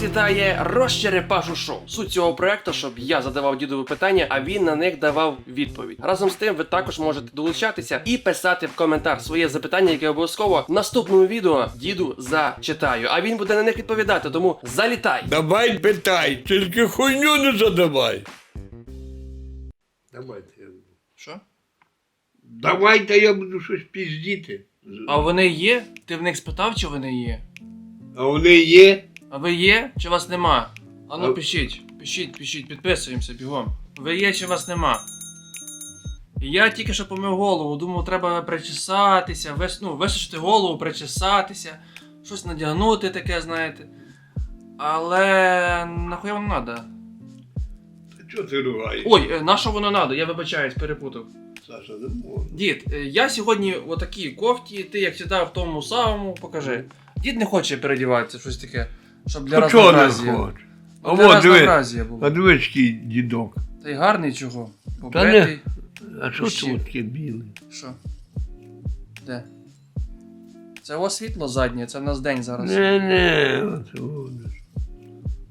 Вас вітає Розчерепашу шоу. Суть цього проекту, щоб я задавав дідові питання, а він на них давав відповідь. Разом з тим, ви також можете долучатися і писати в коментар своє запитання, яке обов'язково в наступному відео діду зачитаю. А він буде на них відповідати. Тому залітай! Давай питай, тільки хуйню не задавай. Давайте я буду. Що? Давайте я буду щось піздіти. А вони є? Ти в них спитав, чи вони є? А вони є? А ви є, чи вас нема? А ну А- пишіть, пишіть, пишіть, підписуємося бігом. Ви є, чи вас нема? І Я тільки що помив голову, думав, треба причесатися, вис... ну, висушити голову, причесатися, щось надягнути таке, знаєте. Але нахуя надо? Та чого ти ругаєш? Ой, е, на що воно надо? Я вибачаюсь, перепутав. Саша, не можна. Дід, е, я сьогодні в отакій кофті, ти як завжди в тому самому, покажи. Дід не хоче передіватися, щось таке, щоб для чого не разнообразія. А Для от диви, було. а диви, дідок. Та й гарний чого? Та не- А що це таке біле? Що? Де? Це у вас світло заднє, це в нас день зараз. Не, не, оце воно.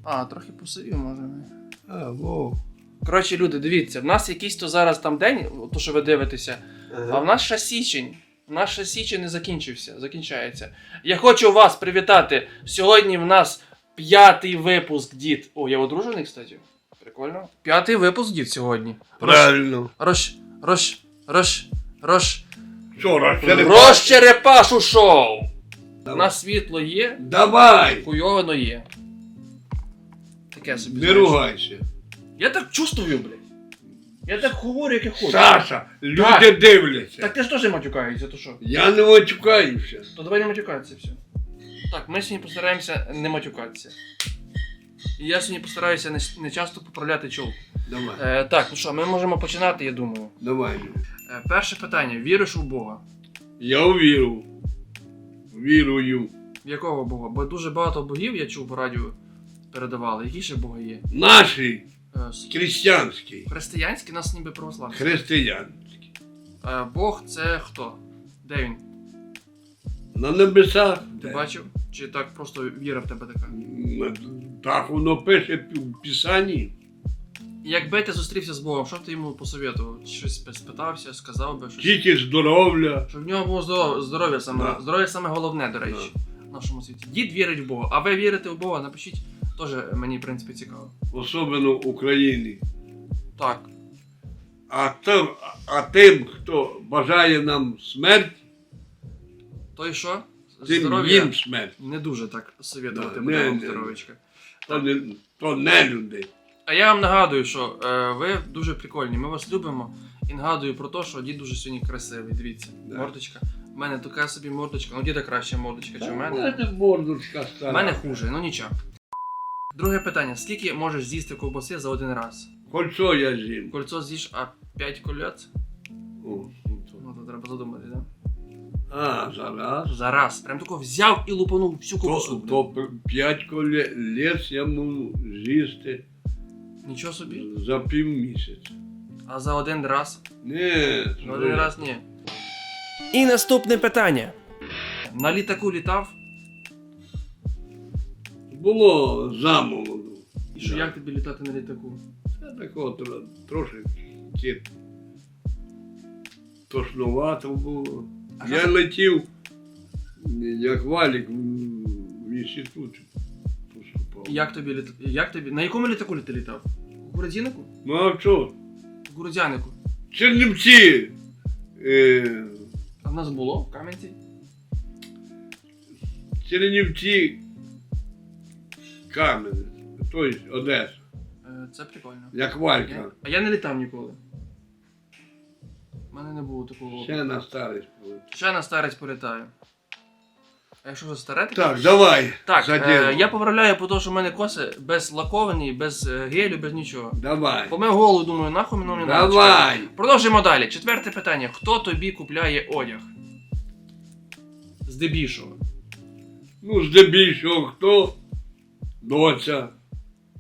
А, трохи посивів, може. А, во. Коротше, люди, дивіться, в нас якийсь то зараз там день, то що ви дивитеся, а в нас ще січень. В нас січень не закінчився, закінчається. Я хочу вас привітати. Сьогодні в нас п'ятий випуск, дід. О, я одружений, кстати. Прикольно. П'ятий випуск, дід, сьогодні. Правильно. Рош, рош, рош, рош. Що, не Розчерепашу шоу! У нас світло є, Давай! хуйовано є. Таке собі. Не знаєш. ругайся. Я так чувствую, блядь. Я так говорю, як я хочу. Саша, люди Так. дивляться. Так ти ж теж матюкаєшся, то що? Я не очукаюся. То давай не матюкатися все. Так, ми сьогодні постараємося не матюкатися. І я сьогодні постараюся не, не часто поправляти чолку. Давай. Е, так, ну що, ми можемо починати, я думаю. Давай. Е, перше питання: віриш у Бога? Я вірю. Вірую. В якого Бога? Бо дуже багато богів я чув по радіо передавали. Які ще боги є? Наші Е, с- християнський. Нас ніби православні. Християнський. Е, Бог це хто? Де він? На небесах. Ти де? бачив? Чи так просто віра в тебе така? М, Так воно пише в Писанні. Якби ти зустрівся з Богом, що б ти йому посоветував? Щось би спитався, сказав би щось. Тільки здоров'я. Щоб в нього було здоров'я, здоров'я саме, Да. здоров'я саме головне, до речі, в нашому світі. Дід вірить в Бога. А ви вірите в Бога? Напишіть, теж мені, в принципі, цікаво. Особливо в Україні. Так. А, тим, а тим, хто бажає нам смерть, То і що? тим Здоров'я їм смерть. не дуже так советувати Да, буде не, вам не. здоров'ячка. То не, то не люди. А я вам нагадую, що е, ви дуже прикольні, ми вас любимо. І нагадую про те, що дід дуже сьогодні красивий. Дивіться, Да. мордочка. У мене така собі мордочка, ну діда краща мордочка, чи в мене. Мене мордочка стара. У мене хуже, ну нічого. Друге питання: скільки можеш з'їсти ковбаси за один раз? Кольцо я з'їм. Кольцо з'їш, а 5 кольоць? О, ну то. Ну то треба задумати, да? А, зараз. За раз. Прям тако взяв і лупанув всю ковбасу. То, блін. то п'ять колець я можу з'їсти Нічого собі. за пів місяця. А за один раз? Ні, За один раз ні. І наступне питання. На літаку літав? Було замолоду. І що як тобі літати на літаку? Я такого тро- трошки тошнувато було. А що я це? летів, як валік в, в інститут поступав. Як тобі літа... Як тобі? На якому літаку ти літав? У Кукурудзянику? Ну а що? У Кукурудзянику. Чернівці. Е, А в нас було в Кам'янці? Чернівці Кам'янець, тобто Одеса, Е, Це прикольно. як Я- Валька. А я не літав ніколи. У мене не було такого. Ще на старість буде. Ще на старець політаю. А якщо вже старе, таке? Так, давай. Так, за е, діло. я поправляю по тому, що в мене коси без лаковані, без е, гелю, без нічого. Давай. Помив голову, думаю, нахуй мені надо. Давай. Продовжуємо далі. Четверте питання. Хто тобі купляє одяг? Здебільшого. Ну, здебільшого хто? Доця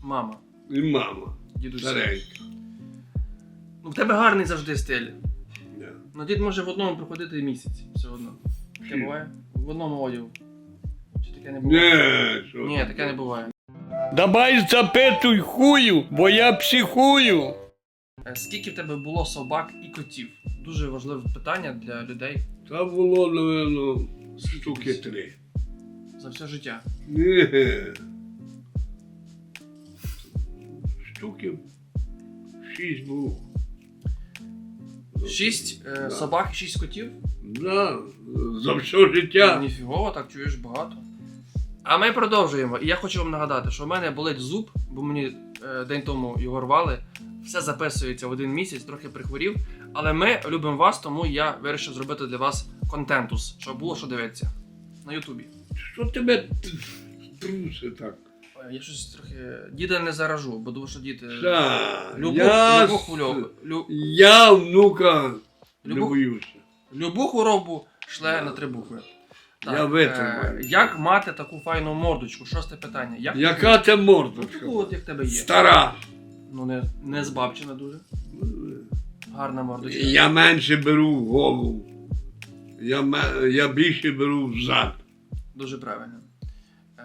Мама. і мама. Дідусь. Старенька. Ну, в тебе гарний завжди стиль. Да. Ну, дід може в одному проходити місяць все одно. Таке Чи? буває? В одному одягу. Чи таке не буває? Ні, що Ні, таке не буває. Давай запитуй хую, бо я психую. Е, Скільки в тебе було собак і котів? Дуже важливе питання для людей Та було, напевно, штуки три. за все життя. Ні. Штуки шість було. Шість е, Да. собак і шість котів? Да, за все життя. Ніфігово, так чуєш багато. А ми продовжуємо. І я хочу вам нагадати, що в мене болить зуб, бо мені е, день тому його рвали. Все записується в один місяць, трохи прихворів. Але ми любимо вас, тому я вирішив зробити для вас контентус, щоб було що дивитися. На Ютубі. Що тебе труси так? Ой, Я щось трохи. Діда не заражу, бо думаю, що діти. Та, Любу, я, любу, хвильову- лю, я внука не Любу- боюся. любу хворобу шле на три букви. Я витримаю. е, як мати таку файну мордочку? Шосте питання. Як Яка це Ну, мордочка? таку, от як в тебе є. Стара. Ну, не, не збабчена дуже. Гарна мордочка. Я менше беру в голову. Я, ме- я більше беру в зад. Дуже правильно.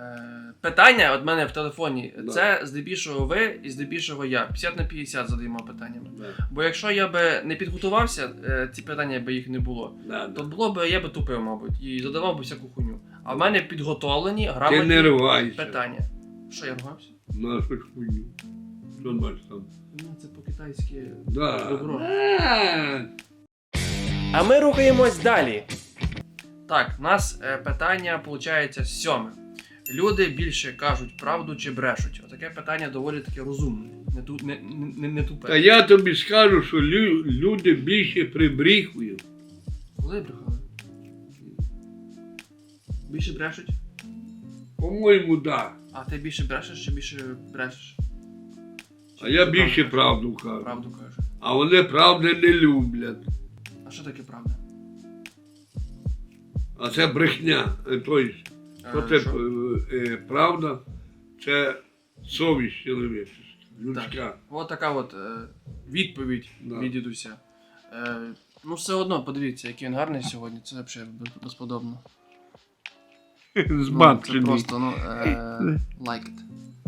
Е, питання от мене в телефоні. Да. Це здебільшого ви і здебільшого я. 50 на 50 задаємо питаннями. Бо якщо я би не підготувався, е, ці питання би їх не було, Да, то да. було б я би тупив, мабуть, і задавав би всяку хуйню. А в мене підготовлені Ти не грамотні питання. Що я ругався? Нашу ж хуйню. Що бачиш там? Ну, це по-китайськи Да. добро. А, А ми рухаємось далі. Так, у нас е, питання, виходить, сьоме. Люди більше кажуть правду чи брешуть. Отаке питання доволі таке розумне, не, ту, не, не, не тупе. Та я тобі скажу, що лю- люди більше прибріхують. Коли брехали? Більше брешуть? По-моєму, так. А ти більше брешеш чи більше брешеш? А я більше правду кажу. Правду кажеш. А вони правди не люблять. А що таке правда? А це брехня. Тобто, що Е, це е, правда? Це совість чоловіча, людська. От така от е, відповідь Да. від дідуся. Е, ну, все одно, подивіться, який він гарний сьогодні. Це взагалі безподобно. З Ну, це просто, ну, е, лайкайте.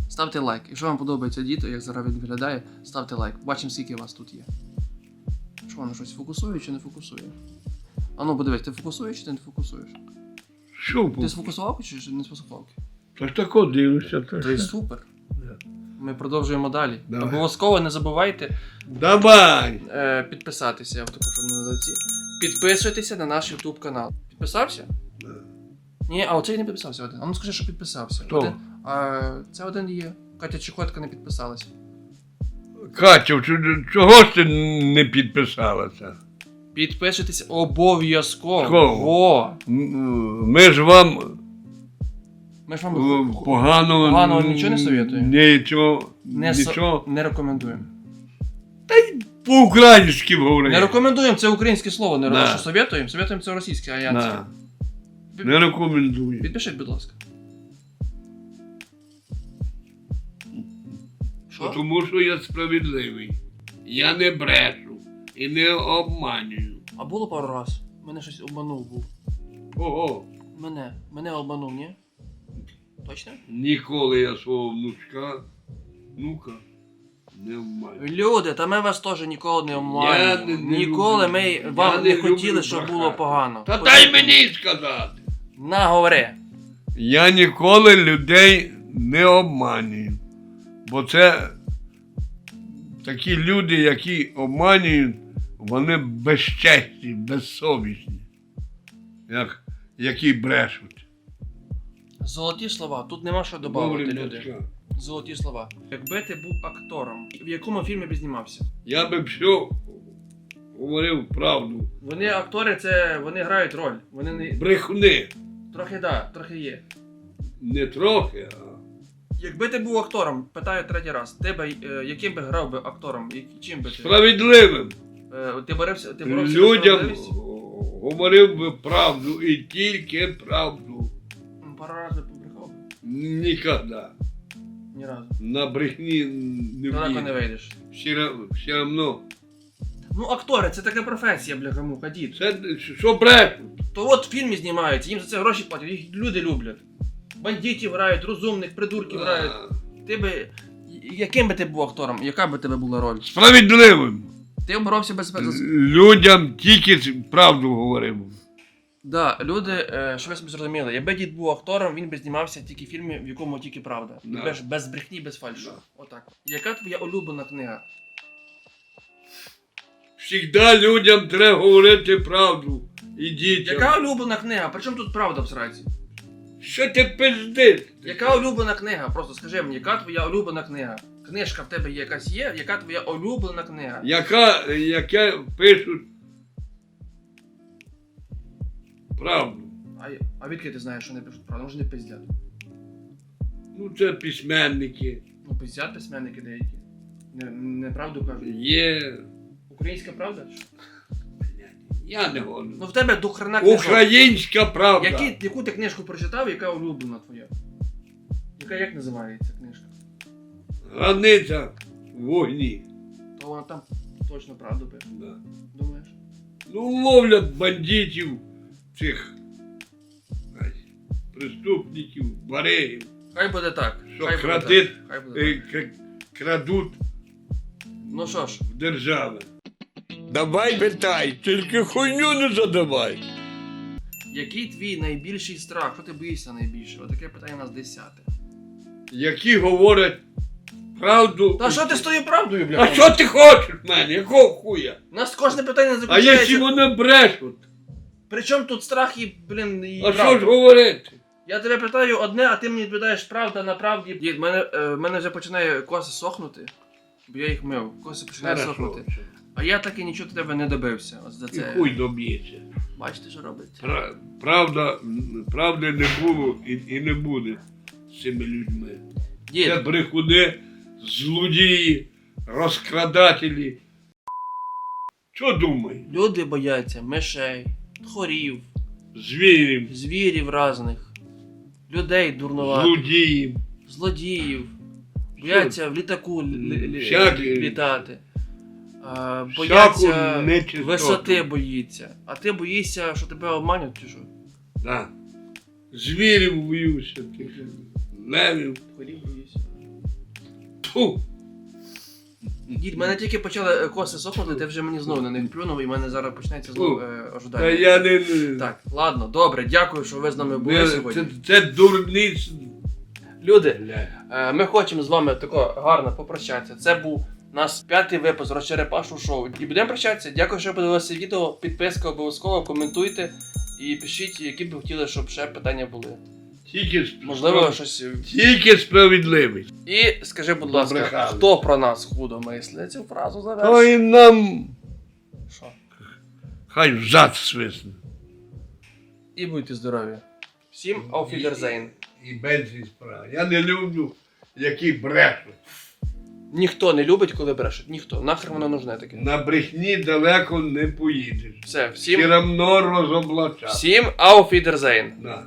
Ставте лайк. Якщо вам подобається діто, як зараз він виглядає, ставте лайк. Бачимо, скільки вас тут є. Що воно щось фокусує чи не фокусує? А ну подивись, ти фокусуєш чи ти не фокусуєш? Що? Ти сфокусував чи ж не сфокусував? Та ж тако дивишся. то То є супер. Ми продовжуємо далі. Давай. Обов'язково не забувайте Давай! е, підписатися, я в таку, щоб не лиці. Підписуйтеся на наш YouTube канал. Підписався? Да. Ні, а оцей не підписався один. А ну скажи, що підписався. Хто? Один. А, це один є. Катя Чехотка не підписалася. Катю, чого ж ти не підписалася? Підписуйтесь обов'язково. Кого? Ми ж вам Ми ж вам е, погано, Поганого нічого не советуємо? Нічого, не, нічого. не рекомендуємо. По-українськи говори. Не рекомендуємо, це українське слово. Не Да. що советуємо. Советуємо це російське, а я Да. Не рекомендую. Підпишіть, будь ласка. Що? Тому що я справедливий. Я не брешу і не обманюю. А було пару раз. Мене щось обманув був. Ого, Мене. Мене обманув, ні? Точно? ніколи я свого внучка, внука не обманюю. Люди, та ми вас теж ніколи не Я обманюємо. не- Ніколи люблю. ми Я вам не не хотіли, люблю щоб брехати. було погано. Та дай мені сказати. На, говори. Я ніколи людей не обманюю. Бо це такі люди, які обманюють, вони безчесні, безсовісні, як, які брешуть. Золоті слова, тут нема що додати, Добрі люди. мовча. Золоті слова. Якби ти був актором, в якому фільмі б знімався? Я би все говорив правду. Вони актори, це вони грають роль. Вони не. Брехни. Трохи да, трохи є. Не трохи, а Якби ти був актором, питаю третій раз, ти би е, яким би грав би актором? Чим би ти? справедливим. Е, ти боровся, ти боровся Людям говорив би правду і тільки правду. Пару разів побрехав. Ніколи. Ні разу. На брехні не Далеко не вийдеш. Все, все одно. Ну, актори, це така професія, бляха муха, дід. Це що брешуть? То от в фільмі знімаються, їм за це гроші платять, їх люди люблять. Бандитів грають, розумних, придурків грають. Ти би. Яким би ти був актором? Яка би тебе була роль? Справедливим. Ти боровся без Людям тільки правду говоримо. Да, люди, е, що ви собі зрозуміли, якби дід був актором, він би знімався тільки в фільмі, в якому тільки правда. Да. Без, без брехні, без фальшу. Да. Отак. Яка твоя улюблена книга? Всігда людям треба говорити правду. І дітям. Яка улюблена книга? Причому тут правда в сраці? Що ти пиздиш? Яка улюблена книга? Просто скажи мені, яка твоя улюблена книга? Книжка в тебе є якась є? Яка твоя улюблена книга? Яка, яке пишуть правду. А, а відки ти знаєш, що не пишуть правду? Може не пиздять. Ну, це письменники. Ну, пиздять письменники деякі. Не, неправду кажуть. Є. Українська правда? Я не говорю. Ну в тебе до хрена книжок. Українська правда. Які, яку ти книжку прочитав, яка улюблена твоя? Яка як називається книжка? Границя в вогні. То вона там точно правду пише. Да. Думаєш? Ну, ловлять бандитів, цих знаєш, преступників, баригів, Хай буде так. що Хай буде крадить, так. Хай буде так. крадуть Ну що ж, в держави. Давай питай, тільки хуйню не задавай. який твій найбільший страх? Що ти боїшся найбільше? Отаке питання у нас десяте. Які говорять правду. Та що ти з тою правдою, бля? А що ти хочеш в мене? Якого хуя? У нас кожне питання А якщо заключається. вони брешуть? Причому тут страх і, блін, і А правда? що ж говорити? Я тебе питаю одне, а ти мені відповідаєш правда на правді. Дід, мене, е, мене вже починає коси сохнути, бо я їх мив. Коси починають сохнути. А я таки нічого до тебе не добився. Ось за І це. хуй доб'ється. Бачите, що робиться. Пра- Правда, правди не було і, і не буде з цими людьми. Дід, Це брехуни, злодії, розкрадателі. Що думаєш? люди бояться мишей, тхорів, Звірів, звірів різних, людей дурнуватих, злодіїв. злодіїв. Бояться в літаку лі- лі- лі- Всякі- літати. Всяку бояться висоти боїться. А ти боїшся, що тебе обманять чи що? Да. Звірів боюся, левів. Тхорів боїшся. Тьфу. Дід, мене тільки почали е, коси сохнути, ти вже мені знову на них плюнув, і в мене зараз почнеться знову е, Та я не. не- Так, ладно, добре, дякую, що ви з нами були не- сьогодні. Це, це дурниць. Люди, е, ми хочемо з вами тако гарно попрощатися. Це був наш п'ятий випуск Розчерепашу шоу. І будемо прощатися. Дякую, що подивилися відео. Підписка обов'язково, коментуйте і пишіть, які б ви хотіли, щоб ще питання були. Тільки, сп- Можливо, щось. тільки справедливість. І скажи, будь ласка, Брехали. хто про нас худо мислить? Цю фразу завершує. і нам Що? хай взад свисне. І будьте здорові. Всім auf Wiedersehen. І без справи. Я не люблю, які брешуть. Ніхто не любить, коли брешуть. Ніхто. Нахер воно нужне таке. На брехні далеко не поїдеш. Все, Все всім, равно розоблачати. всім ауфідерзейн. Да.